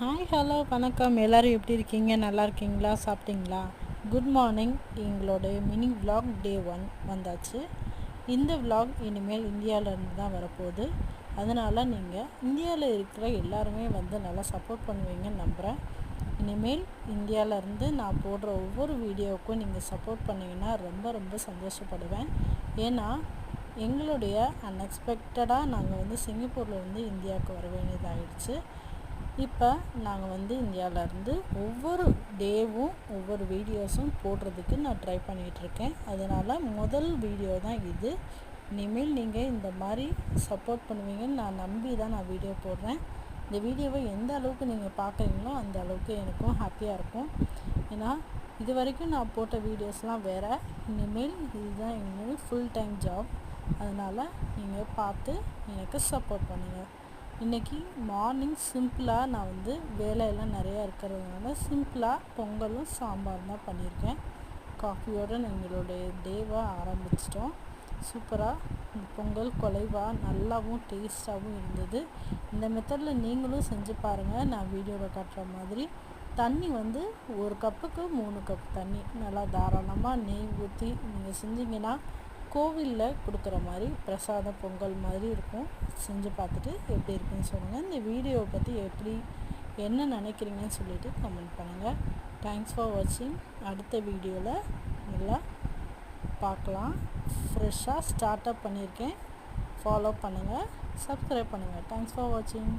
Hi hello வணக்கம். எல்லோரும் எப்படி இருக்கீங்க? நல்லா இருக்கீங்களா? சாப்பிட்டீங்களா? குட் மார்னிங் எங்களோட மினி விலாக் டே ஒன் வந்தாச்சு. இந்த விலாக் இனிமேல் இந்தியாவிலேருந்து தான் வரப்போகுது. அதனால் நீங்கள் இந்தியாவில் இருக்கிற எல்லாருமே வந்து நல்லா சப்போர்ட் பண்ணுவீங்கன்னு நம்புகிறேன் இனிமேல் இந்தியாவிலேருந்து நான் போடுற ஒவ்வொரு வீடியோவுக்கும் நீங்கள் சப்போர்ட் பண்ணிங்கன்னா ரொம்ப ரொம்ப சந்தோஷப்படுவேன். ஏன்னா எங்களுடைய அன்எக்ஸ்பெக்டடாக நாங்கள் வந்து சிங்கப்பூர்லேருந்து இந்தியாவுக்கு வர வேண்டியதாகிடுச்சு இப்போ நாங்கள் வந்து இந்தியாவிலேருந்து ஒவ்வொரு டேவும் ஒவ்வொரு வீடியோஸும் போடுறதுக்கு நான் ட்ரை பண்ணிகிட்ருக்கேன். அதனால் முதல் வீடியோ தான் இது. இனிமேல் நீங்கள் இந்த மாதிரி சப்போர்ட் பண்ணுவீங்கன்னு நான் நம்பி தான் நான் வீடியோ போடுறேன். இந்த வீடியோவை எந்த அளவுக்கு நீங்கள் பார்க்குறீங்களோ அந்த அளவுக்கு எனக்கும் ஹாப்பியாக இருக்கும். ஏன்னா இது வரைக்கும் நான் போட்ட வீடியோஸ்லாம் வேறு. இனிமேல் இதுதான் இனிமேல் ஃபுல் டைம் ஜாப் அதனால் நீங்கள் பார்த்து எனக்கு சப்போர்ட் பண்ணுங்கள் இன்றைக்கி மார்னிங் சிம்பிளாக நான் வந்து வேலையெல்லாம் நிறையா இருக்கிறதுனால சிம்பிளாக பொங்கலும் சாம்பார் தான் பண்ணியிருக்கேன். காஃபியோடு எங்களுடைய டேவை ஆரம்பிச்சிட்டோம். சூப்பராக பொங்கல் குலைவாக நல்லாவும் டேஸ்ட்டாகவும் இருந்தது. இந்த மெத்தடில் நீங்களும் செஞ்சு பாருங்கள் நான் வீடியோவில் காட்டுற மாதிரி தண்ணி வந்து ஒரு கப்புக்கு மூணு கப் தண்ணி. நல்லா தாராளமாக நெய் ஊற்றி நீங்கள் செஞ்சீங்கன்னா கோவிலில் கொடுக்குற மாதிரி பிரசாத பொங்கல் மாதிரி இருக்கும். செஞ்சு பார்த்துட்டு எப்படி இருக்குன்னு சொல்லுங்கள் இந்த வீடியோவை பற்றி எப்படி என்ன நினைக்கிறீங்கன்னு சொல்லிவிட்டு கமெண்ட் பண்ணுங்கள் தேங்க்ஸ் ஃபார் வாட்சிங் அடுத்த வீடியோவில் நல்லா பார்க்கலாம். ஃப்ரெஷ்ஷாக ஸ்டார்ட் அப் பண்ணியிருக்கேன் ஃபாலோ பண்ணுங்கள் சப்ஸ்கிரைப் பண்ணுங்கள் தேங்க்ஸ் ஃபார் வாட்சிங்